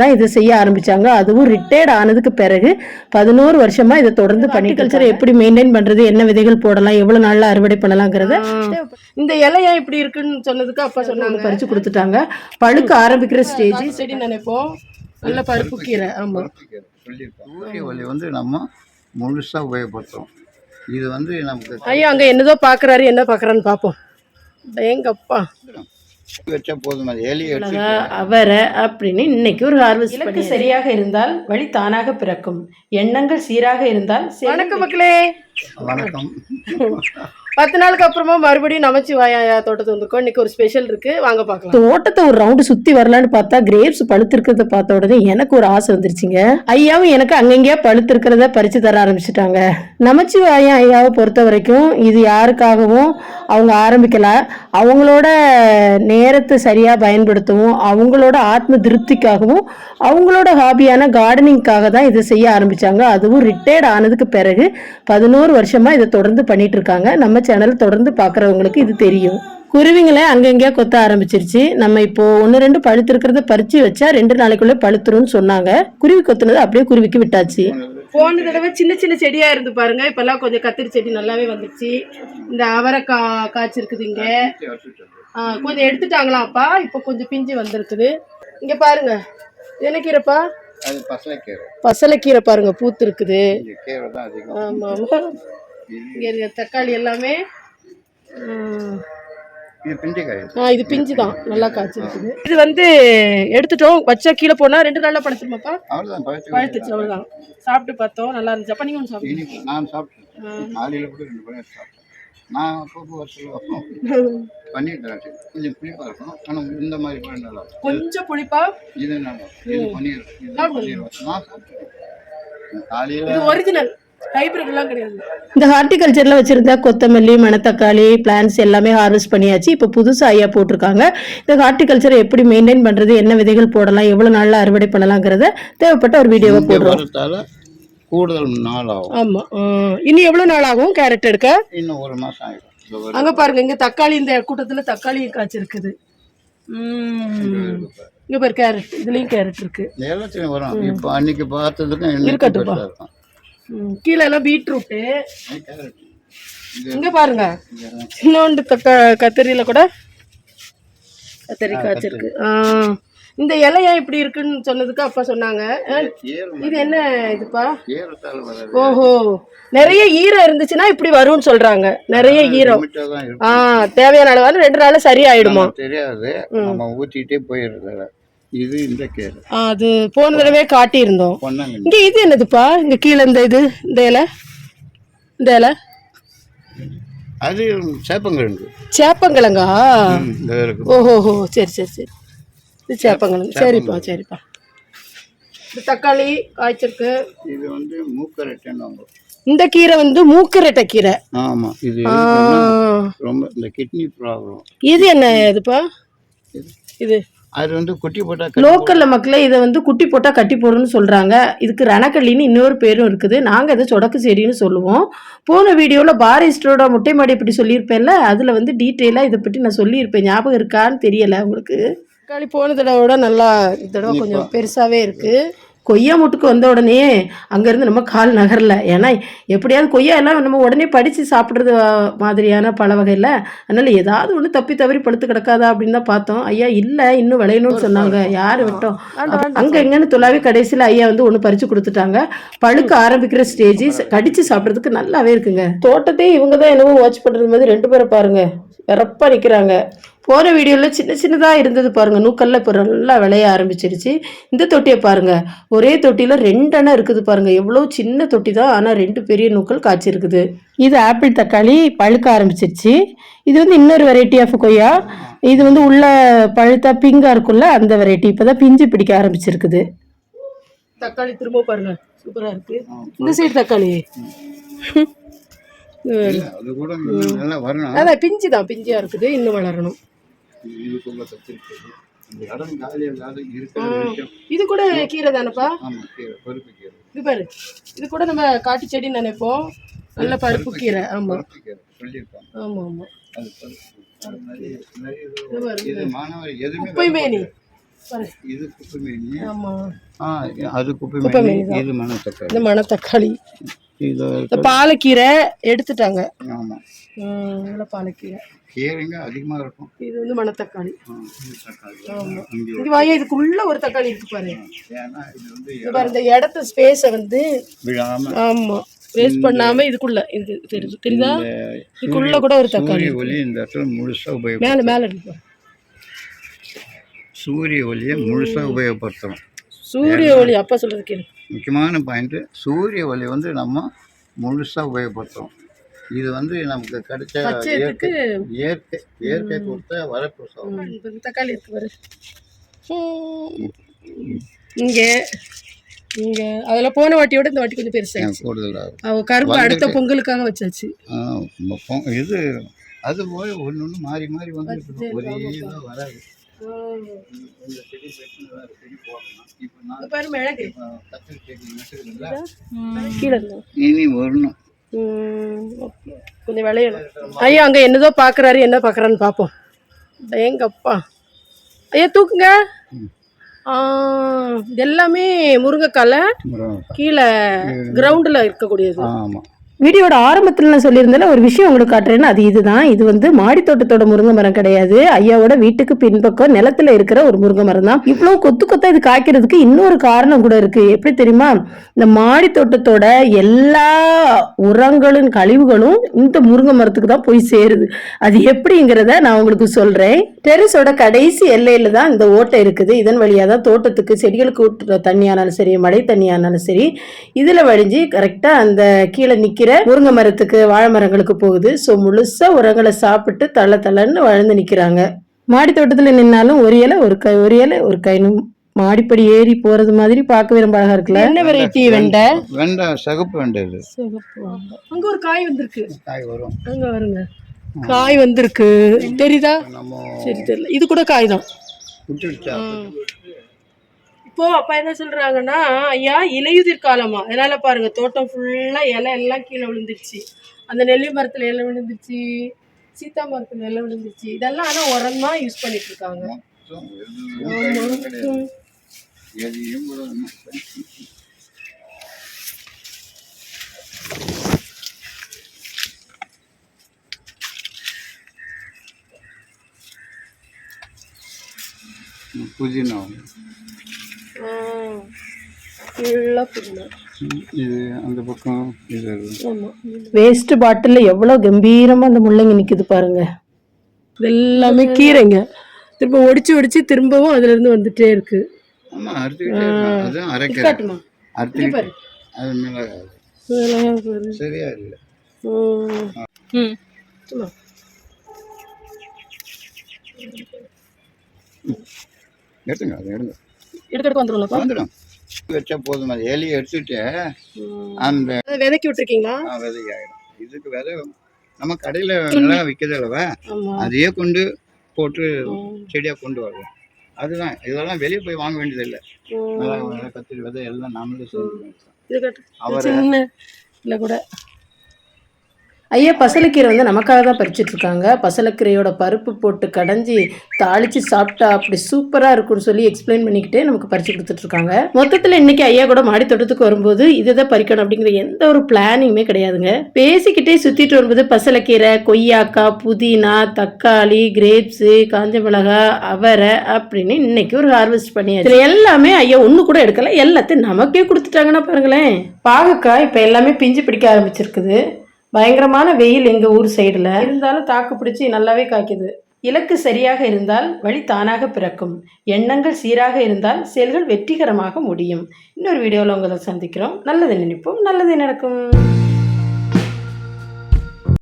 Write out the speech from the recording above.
தான் இதை செய்ய ஆரம்பிச்சாங்க. அதுவும் ரிட்டையர்ட் ஆனதுக்கு பிறகு பதினோரு வருஷமா இதை தொடர்ந்து பண்ணி கல்ச்சரை எப்படி மெயின்டைன் பண்றது என்ன விதைகள் போடலாம் எவ்வளவு நாள்ல அறுவடை பண்ணலாங்கிறத இந்த இலையா இப்படி இருக்குன்னு சொன்னதுக்கு அப்பா சொன்னாங்க. பறிச்சு கொடுத்துட்டாங்க. பழுக்க ஆரம்பிக்கிற ஸ்டேஜ் செடி நினைப்போம். நல்ல பருப்பு கீரை ஆமா. வந்து நம்ம முழுசாக உபயோகப்படுத்துறோம். இது வந்து நமக்கு ஐயா அங்க என்னதோ பாக்குறாரு என்ன பாக்குறான்னு பாப்போம். எங்கப்பா வச்சா போதும் அது எலி வச்சு அவரை அப்படின்னு இன்னைக்கு ஒரு ஹார்வெஸ்ட் இலக்கு சரியாக இருந்தால் வழி தானாக பிறக்கும். எண்ணங்கள் சீராக இருந்தால் வணக்கம் மக்களே. வணக்கம். பத்து நாளுக்கு அப்புறமா மறுபடியும் நமச்சி வாயா தோட்டத்து வந்திருக்கோம். இன்னைக்கு ஒரு ஸ்பெஷல் இருக்கு. வாங்க பார்க்கலாம். தோட்டத்தை ஒரு ரவுண்டு சுத்தி வரலான்னு பார்த்தா கிரேப்ஸ் பழுத்திருக்கிறத பார்த்த உடனே எனக்கு ஒரு ஆசை வந்துருச்சுங்க. ஐயாவும் எனக்கு அங்கங்கேயா பழுத்திருக்கிறத பறிச்சு தர ஆரம்பிச்சிட்டாங்க. நமச்சிவாயம் ஐயாவை பொறுத்த வரைக்கும் இது யாருக்காகவும் அவங்க ஆரம்பிக்கலாம் அவங்களோட நேரத்தை சரியாக பயன்படுத்தவும் அவங்களோட ஆத்ம திருப்திக்காகவும் அவங்களோட ஹாபியான கார்டனிங்க்காக தான் இதை செய்ய ஆரம்பித்தாங்க அதுவும் ரிட்டையர்ட் ஆனதுக்கு பிறகு பதினோரு வருஷமாக இதை தொடர்ந்து பண்ணிட்டு இருக்காங்க. நம்ம சேனல் தொடர்ந்து பார்க்குறவங்களுக்கு இது தெரியும். குருவிங்களை அங்கங்கேயா கொத்த ஆரம்பிச்சிருச்சு. நம்ம இப்போ ஒன்று ரெண்டு பழுத்திருக்கிறத பறித்து வச்சா ரெண்டு நாளைக்குள்ளே பழுத்துரும்னு சொன்னாங்க. குருவி கொத்துனது அப்படியே குருவிக்கு விட்டாச்சு. போன தடவை சின்ன சின்ன செடியா இருந்து பாருங்க. இப்பெல்லாம் கொஞ்சம் கத்திரி செடி நல்லாவே வந்துருச்சு. இந்த அவரைக்கா காய்ச்சி இருக்குது இங்க. கொஞ்சம் எடுத்துட்டாங்களாம்ப்பா இப்போ கொஞ்சம் பிஞ்சு வந்திருக்குது. இங்க பாருங்க. என்ன கீரைப்பா? பசலைக்கீரை. பாருங்க. பூத்து இருக்குது. இந்த கீரை தான் அதிகம். ஆமா ஆமா. இங்க இருக்க தக்காளி எல்லாமே ஆ இது பிஞ்சு தான். நல்லா காய்ச்சிருக்குது. இது வந்து எடுத்துட்டோம். வச்சா கீழே போனா ரெண்டு நாள்ல படுத்துருமாப்பா அவ்வளோதான் பழுத்து பழுத்துச்சு அவ்வளவுதான். சாப்பிட்டு பார்த்தோம். நல்லா இருந்துச்சு. அப்ப நீங்க ஒன்று இனிப்பு. நான் சாப்பிட்டேன். காலையில் கூட ரெண்டு பழம் சாப்பிட்டேன். நான் அப்பப்போ வருஷம் பண்ணிட்டு இருக்கேன். கொஞ்சம் புளிப்பாக இருக்கும். ஆனால் இந்த மாதிரி பழம் நல்லா கொஞ்சம் புளிப்பா? இது நல்லா. இது பன்னீர். இது பன்னீர் வச்சு நான் சாப்பிட்டேன். காலையில் ஒரிஜினல் கிடையாது. இந்த ஹார்டிகல்ச்சர்ல வச்சிருந்த கொத்தமல்லி மணத்தக்காளி பிளான்ஸ் எல்லாமே ஹார்வெஸ்ட் பண்ணியாச்சு. இப்போ புதுசா ஐயா போட்டிருக்காங்க. இந்த ஹார்டிகல்ச்சரை எப்படி மெயின்டைன் பண்றது என்ன விதைகள் போடலாம் எவ்வளவு நாள்ல அறுவடை பண்ணலாங்கிறத தேவைப்பட்ட ஒரு வீடியோவை போடுறோம். கூடுதல் நாள் ஆகும் ஆமா. ஆ, இனி எவ்வளவு நாள் ஆகும் கேரட் எடுக்க? இன்னும் ஒரு மாதம் ஒரு அங்க பாருங்க இங்க தக்காளி இந்த கூட்டத்துல தக்காளி காய்ச்சிருக்குது ம். இங்க பாரு கேரட் இதுலயும் கேரட் இருக்கு. இந்த எல்லாத்தையும் வரும். இப்போ அன்னைக்கு பார்த்ததுக்கும் இன்னைக்கு கீழே எல்லாம் பீட்ரூட்டு. இங்க பாருங்க. சின்னோண்டு தக்க கத்திரியில கூட கத்திரி. காய்ச்சிருக்கு இந்த இலையா இப்படி இருக்குன்னு சொன்னதுக்கு அப்பா சொன்னாங்க. இது என்ன இதுப்பா? ஓஹோ. நிறைய ஈரம் இருந்துச்சுன்னா இப்படி வரும்னு சொல்றாங்க. நிறைய ஈரம். ஆ தேவையான அளவான ரெண்டு நாள்ல சரியாயிடுமா? தெரியாது. நம்ம ஊற்றிட்டே போயிடுறது இது இந்த கேரு அது போன தடவை காட்டியிருந்தோம். இங்க இது என்னதுப்பா? இங்க கீழே இந்த இது இந்த இலை. இந்த இலை. அது சேப்பங்கிழங்கு. சேப்பங்கிழங்கா? ஓஹோஹோ சரி சரி சரி. இது சேப்பங்கிழங்கு. சரிப்பா சரிப்பா. இந்த தக்காளி காய்ச்சிருக்கு. இது வந்து மூக்கரட்டைன்னு இந்த கீரை வந்து மூக்குரட்டை கீரை ஆமாம் இது ரொம்ப இந்த கிட்னி ப்ராப்ளம். இது என்ன இதுப்பா? இது. அது வந்து குட்டி போட்டால் லோக்கல்ல மக்களே இதை வந்து குட்டி போட்டா கட்டி போடுன்னு சொல்றாங்க. இதுக்கு ரணக்கள்ளின்னு இன்னொரு பேரும் இருக்குது. நாங்க இதை சொடக்கு செடின்னு சொல்லுவோம். போன வீடியோல பாரிஸ்டரோட முட்டை மாடி பற்றி சொல்லியிருப்பேன்ல அதுல வந்து டீட்டெயிலா இதை பற்றி நான் சொல்லியிருப்பேன். ஞாபகம் இருக்கான்னு தெரியல உங்களுக்கு. தக்காளி போன தடவை நல்லா இந்த தடவை கொஞ்சம் பெருசாவே இருக்கு. கொய்யா முட்டுக்கு வந்த உடனே அங்கேருந்து நம்ம கால் நகரல. ஏன்னா எப்படியாவது கொய்யா எல்லாம் நம்ம உடனே படித்து சாப்பிட்றது மாதிரியான பழ வகையில் அதனால ஏதாவது ஒன்று தப்பி தவறி படுத்து கிடக்காதா அப்படின்னு தான் பார்த்தோம். ஐயா இல்லை இன்னும் விளையணும்னு சொன்னாங்க. யார் விட்டோம்? அங்கே எங்கன்னு துளாவி கடைசியில் ஐயா வந்து ஒன்று பறித்து கொடுத்துட்டாங்க. பழுக்க ஆரம்பிக்கிற ஸ்டேஜ் கடிச்சு சாப்பிட்றதுக்கு நல்லாவே இருக்குங்க. தோட்டத்தையே இவங்க தான் என்னவோ வாட்ச் பண்ணுறது மாதிரி ரெண்டு பேரை பாருங்க. வெறப்பா நிற்கிறாங்க போன வீடியோவில் சின்ன சின்னதாக இருந்தது பாருங்க. நூக்கல்ல இப்போ நல்லா விளைய ஆரம்பிச்சிருச்சு. இந்த தொட்டியை பாருங்க. ஒரே தொட்டியில் ரெண்டெண்ணம் இருக்குது பாருங்க. எவ்வளோ சின்ன தொட்டி தான். ஆனால் ரெண்டு பெரிய நூக்கள் காய்ச்சிருக்குது. இது ஆப்பிள் தக்காளி பழுக்க ஆரம்பிச்சிருச்சு. இது வந்து இன்னொரு வெரைட்டி ஆஃப் கொய்யா. இது வந்து உள்ள பழுத்தா பிங்கா இருக்குல்ல அந்த வெரைட்டி இப்போதான் பிஞ்சு பிடிக்க ஆரம்பிச்சிருக்குது. தக்காளி திரும்ப பாருங்க. சூப்பரா இருக்கு. இந்த சைடு தக்காளி. அது கூட நல்லா வரணும். அதான் பிஞ்சு தான் பிஞ்சியா இருக்குது. இன்னும் வளரணும். இந்த இடம் இருக்கிற வரைக்கும் இது கூட கீரை தானேப்பா? ஆமாம் கீரை பருப்பு கீரை. இது பாரு இது கூட நம்ம காட்டு செடின்னு நினைப்போம். நல்ல பருப்பு கீரை. ஆமா. பருப்பு கீரை சொல்லியிருப்பாங்க ஆமா ஆமா. அது பருப்பு அது நிறைய நிறைய இது மாணவர் எதுவுமே இது குப்பை மீன் ஆமாம் அது குப்பை மீன். இது மணத்தக்காளி. இந்த மணத்தக்காளி. இந்த பாலக்கீரை எடுத்துட்டாங்க. ஆமாம் ம், இதெல்லாம் பாலக்கீரை. கீரைங்க அதிகமாக இருக்கும். இது வந்து மணத்தக்காளி. ஆ, இது இதுக்குள்ள ஒரு தக்காளி இருக்கு பாரு. பாரு இந்த இடத்த ஸ்பேஸை வந்து விழாம. ஆமா. வேஸ்ட் பண்ணாம இதுக்குள்ள இது தெரியுது தெரியுதா? இதுக்குள்ள கூட ஒரு தக்காளி இந்த இடத்துல முழுசா மேல மேல இருக்கு. சூரிய ஒளியை முழுசா உபயோகப்படுத்துறோம் சூரிய ஒளி அப்பா சொல்றது கேளு. முக்கியமான பாயிண்ட் சூரிய ஒளி வந்து நம்ம முழுசா உபயோகப்படுத்துறோம் இது வந்து நமக்கு கிடைச்ச பச்சையத்துக்கு இயற்கை இயற்கை கொடுத்த வரப்பிரசாதம். ம், இப்ப இந்த தக்காளி. இங்க இங்க அதுல போன வாட்டியோட இந்த வாட்டி கொஞ்சம் பெருசாச்சு கூடுதலாகும் அவ கரும்பு அடுத்த பொங்கலுக்காக வச்சாச்சு. இது அது போய் ஒன்று ஒன்று மாறி மாறி வந்து ஒரே வராது. கொஞ்சம் விளையணும். ஐயா அங்க என்னதோ பாக்குறாரு என்ன பாக்குறான்னு பாப்போம். எங்கப்பா? ஐயா தூக்குங்க. எல்லாமே முருங்கைக்கால கீழே கிரவுண்டில் இருக்கக்கூடியது. ஆமாம் வீடியோட ஆரம்பத்தில் நான் சொல்லியிருந்தேன் ஒரு விஷயம் உங்களுக்கு காட்டுறேன்னு அது இதுதான். இது வந்து மாடி தோட்டத்தோட முருங்கை மரம் கிடையாது. ஐயாவோட வீட்டுக்கு பின்பக்கம் நிலத்துல இருக்கிற ஒரு முருங்கை மரம் தான். இவ்வளோ கொத்து கொத்தா இது காய்க்கிறதுக்கு இன்னொரு காரணம் கூட இருக்கு. எப்படி தெரியுமா? இந்த மாடி தோட்டத்தோட எல்லா உரங்களும் கழிவுகளும் இந்த முருங்கை மரத்துக்கு தான் போய் சேருது. அது எப்படிங்கிறத நான் உங்களுக்கு சொல்றேன். டெரிஸோட கடைசி எல்லையில தான் இந்த ஓட்டை இருக்குது. இதன் வழியாக தான் தோட்டத்துக்கு செடிகளுக்கு ஊட்டுற தண்ணியானாலும் சரி மழை தண்ணியானாலும் சரி இதுல வழிஞ்சு கரெக்டா அந்த கீழே நிக்கிற முருங்கை மரத்துக்கு வாழை மரங்களுக்கு போகுது. ஸோ முழுசா உரங்களை சாப்பிட்டு தள்ள தள்ளன்னு வளர்ந்து நிக்கிறாங்க. மாடி தோட்டத்துல நின்னாலும் ஒரு இலை ஒரு கை ஒரு இலை ஒரு கைனும் மாடிப்படி ஏறி போறது மாதிரி பார்க்கவே ரொம்ப அழகா இருக்குல்ல? என்ன வெரைட்டி வெண்டை? வெண்டை சிகப்பு வெண்டை இது. அங்க ஒரு காய் வந்திருக்கு. காய் வரும். அங்க வருங்க. காய் வந்திருக்கு. தெரியுதா? சரி தெரியல. இது கூட காய் தான். விட்டுடுச்சா இப்போ அப்பா என்ன சொல்றாங்கன்னா ஐயா இலையுதிர் காலமா? அதனால பாருங்க தோட்டம் ஃபுல்லா இலை எல்லாம் கீழே விழுந்துருச்சு. அந்த நெல்லி மரத்துல இலை விழுந்துருச்சு. சீத்தா மரத்துல இலை விழுந்துருச்சு. இதெல்லாம் ஆனா உரம் தான் யூஸ் பண்ணிட்டு இருக்காங்க புதினா வேஸ்ட் பாட்டில்ல எவ்வளவு கம்பீரமா அந்த முள்ளங்கி நிக்குது பாருங்க. எல்லாமே கீரைங்க. திரும்ப ஒடிச்சு ஒடிச்சு திரும்பவும் அதுல இருந்து வந்துட்டே இருக்கு. சரியா இல்லை. ம். ம். சும்மா. எடுத்துங்க அது எடுங்க. எடுத்து எடுத்து வந்துரும்லப்பா வந்துடும். வச்சா போதும். அது எலி எடுத்துட்டு அந்த விதைக்கி விட்டுருக்கீங்களா? ஆ, விதை ஆயிடும். இதுக்கு விதை நம்ம கடையில் நல்லா விற்கிறது அல்லவா? அதையே கொண்டு போட்டு செடியாக கொண்டு வருவோம். அதுதான். இதெல்லாம் வெளியே போய் வாங்க வேண்டியதில்லை. கத்திரி விதை எல்லாம் நாமளே கட்டு. அவரை இல்லை கூட. ஐயா பசலைக்கீரை வந்து நமக்காக தான் பறிச்சுட்டு இருக்காங்க பசலைக்கீரையோட பருப்பு போட்டு கடைஞ்சி தாளிச்சு சாப்பிட்டா அப்படி சூப்பரா இருக்கும்னு சொல்லி எக்ஸ்பிளைன் பண்ணிக்கிட்டே நமக்கு பறிச்சு கொடுத்துட்டு இருக்காங்க மொத்தத்துல இன்னைக்கு ஐயா கூட மாடி தோட்டத்துக்கு வரும்போது இதுதான் பறிக்கணும் அப்படிங்கிற எந்த ஒரு பிளானிங்குமே கிடையாதுங்க. பேசிக்கிட்டே சுத்திட்டு வரும்போது பசலைக்கீரை கொய்யாக்காய் புதினா தக்காளி கிரேப்ஸ் காஞ்ச மிளகாய் அவரை அப்படின்னு இன்னைக்கு ஒரு ஹார்வெஸ்ட் பண்ணியாச்சு. எல்லாமே ஐயா ஒண்ணு கூட எடுக்கல. எல்லாத்தையும் நமக்கே கொடுத்துட்டாங்கன்னா பாருங்களேன். பாகக்காய் இப்ப எல்லாமே பிஞ்சு பிடிக்க ஆரம்பிச்சிருக்குது. பயங்கரமான வெயில் எங்கள் ஊர் சைடில். இருந்தாலும் தாக்கு பிடிச்சி நல்லாவே காய்க்குது. இலக்கு சரியாக இருந்தால் வழி தானாக பிறக்கும். எண்ணங்கள் சீராக இருந்தால் செயல்கள் வெற்றிகரமாக முடியும். இன்னொரு வீடியோவில் உங்களை சந்திக்கிறோம். நல்லது நினைப்போம். நல்லது நடக்கும்.